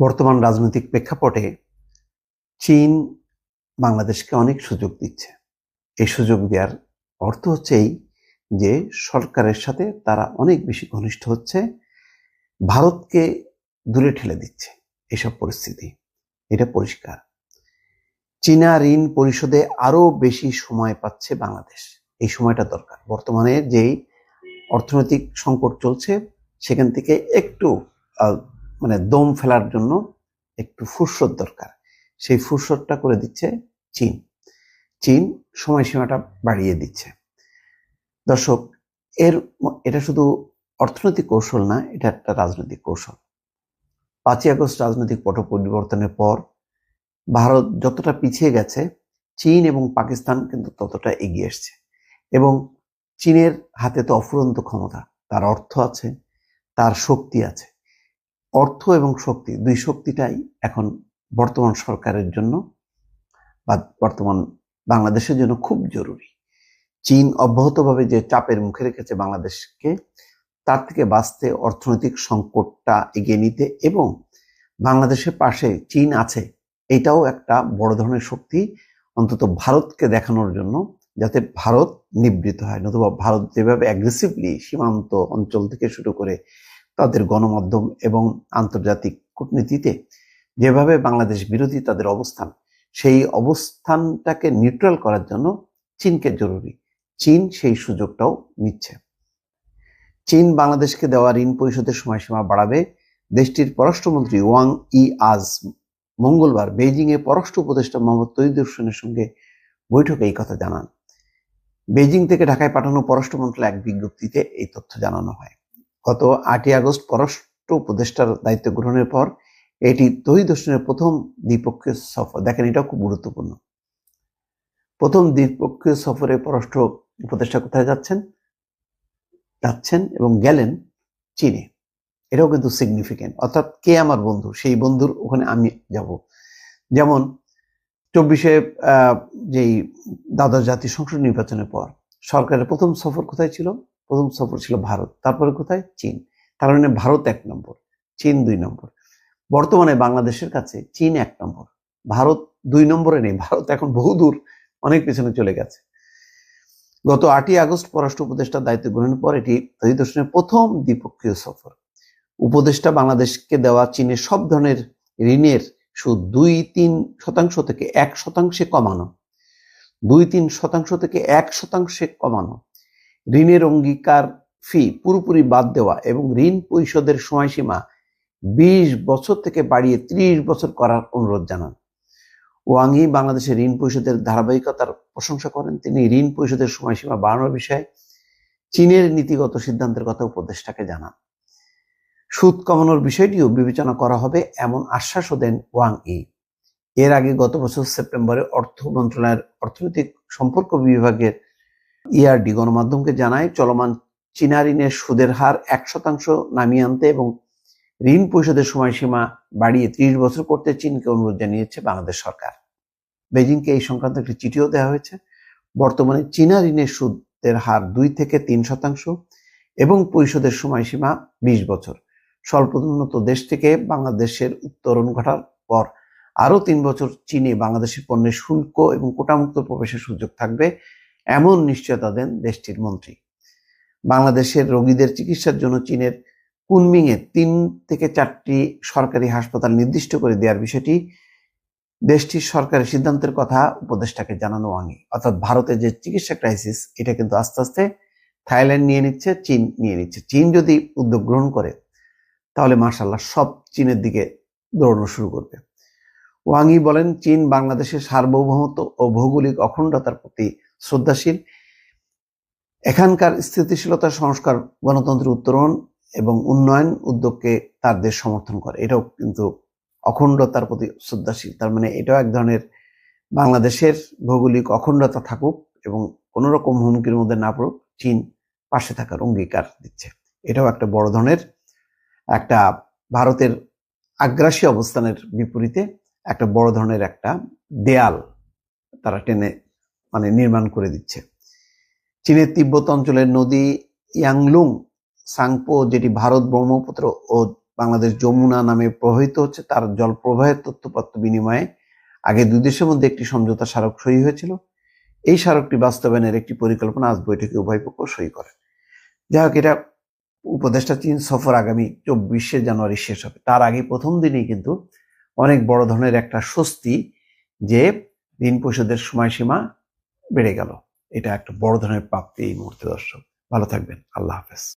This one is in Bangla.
বর্তমান রাজনৈতিক প্রেক্ষাপটে চীন বাংলাদেশকে অনেক সুযোগ দিচ্ছে। এই সুযোগ দেওয়ার অর্থ হচ্ছে এই যে সরকারের সাথে তারা অনেক বেশি ঘনিষ্ঠ হচ্ছে। ভারতকে দূরে ঠেলে দিচ্ছে এসব পরিস্থিতি। এটা পরিষ্কার। চীনা ঋণ পরিশোধে আরও বেশি সময় পাচ্ছে বাংলাদেশ। এই সময়টা দরকার। বর্তমানে যেই অর্থনৈতিক সংকট চলছে, সেখান থেকে একটু মানে দম ফেলার জন্য একটু ফুরসত দরকার। সেই ফুরসতটা করে দিচ্ছে চীন। চীন সময়সীমাটা বাড়িয়ে দিচ্ছে। দর্শক, এর এটা শুধু অর্থনৈতিক কৌশল না, এটা একটা রাজনৈতিক কৌশল। পাঁচই আগস্ট রাজনৈতিক পট পরিবর্তনের পর ভারত যতটা পিছিয়ে গেছে, চীন এবং পাকিস্তান কিন্তু ততটা এগিয়ে এসছে। এবং চীনের হাতে তো অফুরন্ত ক্ষমতা, তার অর্থ আছে, তার শক্তি আছে। অর্থ এবং শক্তি, দুই শক্তিটাই এখন বর্তমান সরকারের জন্য বা বর্তমান বাংলাদেশের জন্য খুব জরুরি। চীন অব্যাহতভাবে যে চাপের মুখে রেখেছে বাংলাদেশকে, তার থেকে বাঁচতে অর্থনৈতিক সংকটটা এগিয়ে নিতে এবং বাংলাদেশের পাশে চীন আছে, এটাও একটা বড় ধরনের শক্তি। অন্তত ভারতকে দেখানোর জন্য যাতে ভারত নিবৃত হয়, নতুবা ভারত যেভাবে অ্যাগ্রেসিভলি সীমান্ত অঞ্চল থেকে শুরু করে তাদের গণমাধ্যম এবং আন্তর্জাতিক কূটনীতিতে যেভাবে বাংলাদেশ বিরোধী তাদের অবস্থান, সেই অবস্থানটাকে নিউট্রাল করার জন্য চীনকে জরুরি। চীন সেই সুযোগটাও নিচ্ছে। চীন বাংলাদেশকে দেওয়া ঋণ পরিশোধের সময়সীমা বাড়াবে। দেশটির পররাষ্ট্রমন্ত্রী ওয়াং ই আজ মঙ্গলবার বেইজিং এ পররাষ্ট্র উপদেষ্টা মোহাম্মদ হোসেনের সঙ্গে বৈঠকে এই কথা জানান। বেইজিং থেকে ঢাকায় পাঠানো পররাষ্ট্র মন্ত্রণালয় এক বিজ্ঞপ্তিতে এই তথ্য জানানো হয়। গত আটই আগস্ট পররাষ্ট্র উপদেষ্টার দায়িত্ব গ্রহণের পর এটি তহিদ হোসেনের প্রথম দ্বিপক্ষীয় সফর। দেখেন, এটাও খুব গুরুত্বপূর্ণ। প্রথম দ্বিপক্ষীয় সফরে পররাষ্ট্র উপদেষ্টা কোথায় যাচ্ছেন? যাচ্ছেন এবং গেলেন চীনে। এটাও কিন্তু সিগনিফিকেন্ট অর্থাৎ কে আমার বন্ধু? সেই বন্ধুর ওখানে আমি যাব। যেমন চব্বিশে যেই দ্বাদশ জাতীয় সংসদ নির্বাচনের পর সরকারের প্রথম সফর কোথায় ছিল? প্রথম সফর ছিল ভারত, তারপরে কোথায়? চীন। তার মানে ভারত এক নম্বর, চীন দুই নম্বর। বর্তমানে বাংলাদেশের কাছে চীন এক নম্বর। ভারত দুই নম্বরে নেই, ভারত এখন বহুদূর অনেক পিছনে চলে গেছে। গত আটই আগস্ট পররাষ্ট্র উপদেষ্টার দায়িত্ব গ্রহণের পর এটি তহিদ প্রথম দ্বিপক্ষীয় সফর। উপদেষ্টা বাংলাদেশকে দেওয়া চীনের সব ধরনের ঋণের সুদ দুই তিন শতাংশ থেকে এক শতাংশে কমানো। দুই তিন শতাংশ থেকে এক শতাংশে কমানো। ঋণের অঙ্গীকার ফি পুরোপুরি বাদ দেওয়া এবং ঋণ পরিশোধের সময়সীমা বিশ বছর থেকে বাড়িয়ে ত্রিশ বছর করার অনুরোধ জানান। ওয়াংই বাংলাদেশের ঋণ পরিশোধের ধারাবাহিকতার প্রশংসা করেন। তিনি ঋণ পরিশোধের সময়সীমা বাড়ানোর বিষয়ে চীনের নীতিগত সিদ্ধান্তের কথা উপদেষ্টাকে জানান। সুদ কমানোর বিষয়টিও বিবেচনা করা হবে এমন আশ্বাসও দেন ওয়াং ই এর আগে গত বছর সেপ্টেম্বরে অর্থ মন্ত্রণালয়ের অর্থনৈতিক সম্পর্ক বিভাগের ইআরডি গণমাধ্যমকে জানায়, চলমান চীনা ঋণের সুদের হার এক শতাংশ নামিয়ে আনতে এবং ঋণ পরিশোধের সময়সীমা বাড়িয়ে ত্রিশ বছর করতে চীনকে অনুরোধ জানিয়েছে বাংলাদেশ সরকার। বেজিংকে এই সংক্রান্ত একটি চিঠিও দেওয়া হয়েছে। বর্তমানে চীনা ঋণের সুদের হার দুই থেকে তিন শতাংশ এবং পরিশোধের সময়সীমা বিশ বছর। স্বল্পোন্নত দেশ থেকে বাংলাদেশের উত্তরণ ঘটার পর আরও তিন বছর চীনে বাংলাদেশের পণ্যের শুল্ক এবং কোটামুক্ত প্রবেশের সুযোগ থাকবে। এমন নিশ্চয়তা দেন দেশটির মন্ত্রী। বাংলাদেশের রোগীদের চিকিৎসার জন্য চীনের কুনমিংয়ে তিন থেকে চারটি সরকারি হাসপাতাল নির্দিষ্ট করে দেওয়ার বিষয়টি দেশটির সরকারের সিদ্ধান্তের কথা উপদেষ্টাকে জানানো আগে অর্থাৎ ভারতের যে চিকিৎসা ক্রাইসিস এটা কিন্তু আস্তে আস্তে থাইল্যান্ড নিয়ে নিচ্ছে, চীন নিয়ে নিচ্ছে। চীন যদি উদ্যোগ গ্রহণ করে, তাহলে মার্শাল্লাহ সব চীনের দিকে দৌড়ানো শুরু করবে। ওয়াংই বলেন, চীন বাংলাদেশের সার্বভৌমত্ব ও ভৌগোলিক অখণ্ডতার প্রতি শ্রদ্ধাশীল, এখানকার স্থিতিশীলতা সংস্কার গণতন্ত্রের উত্তরণ এবং উন্নয়ন উদ্যোগকে তার দেশ সমর্থন করে। এটাও কিন্তু অখণ্ডতার প্রতি শ্রদ্ধাশীল। তার মানে এটাও এক ধরনের বাংলাদেশের ভৌগোলিক অখণ্ডতা থাকুক এবং কোনো রকম হুমকির মধ্যে না পড়ুক, চীন পাশে থাকার অঙ্গীকার দিচ্ছে। এটাও একটা বড় ধরনের একটা ভারতের আগ্রাসী অবস্থানের বিপরীতে একটা বড় ধরনের একটা দেয়াল তারা টেনে মানে নির্মাণ করে দিচ্ছে। চীনের তিব্বত অঞ্চলের নদী ইয়াংলুং, সাংপো, যেটি ভারত ব্রহ্মপুত্র ও বাংলাদেশ যমুনা নামে প্রবাহিত হচ্ছে, তার জল প্রবাহের তথ্যপত্র বিনিময়ে আগে দুই দেশের মধ্যে একটি সমঝোতা স্মারক সই হয়েছিল। এই স্মারকটি বাস্তবায়নের একটি পরিকল্পনা আজ বৈঠকে উভয় পক্ষ সই করে। যাই হোক, এটা উপদেষ্টা চীন সফর আগামী চব্বিশে জানুয়ারি শেষ হবে। তার আগে প্রথম দিনেই কিন্তু অনেক বড় ধরনের একটা স্বস্তি যে ঋণ পরিশোধের সময়সীমা বেড়ে গেল। এটা একটা বড় ধরনের প্রাপ্তি এই মুহূর্তে দর্শক। ভালো থাকবেন। আল্লাহ হাফেজ।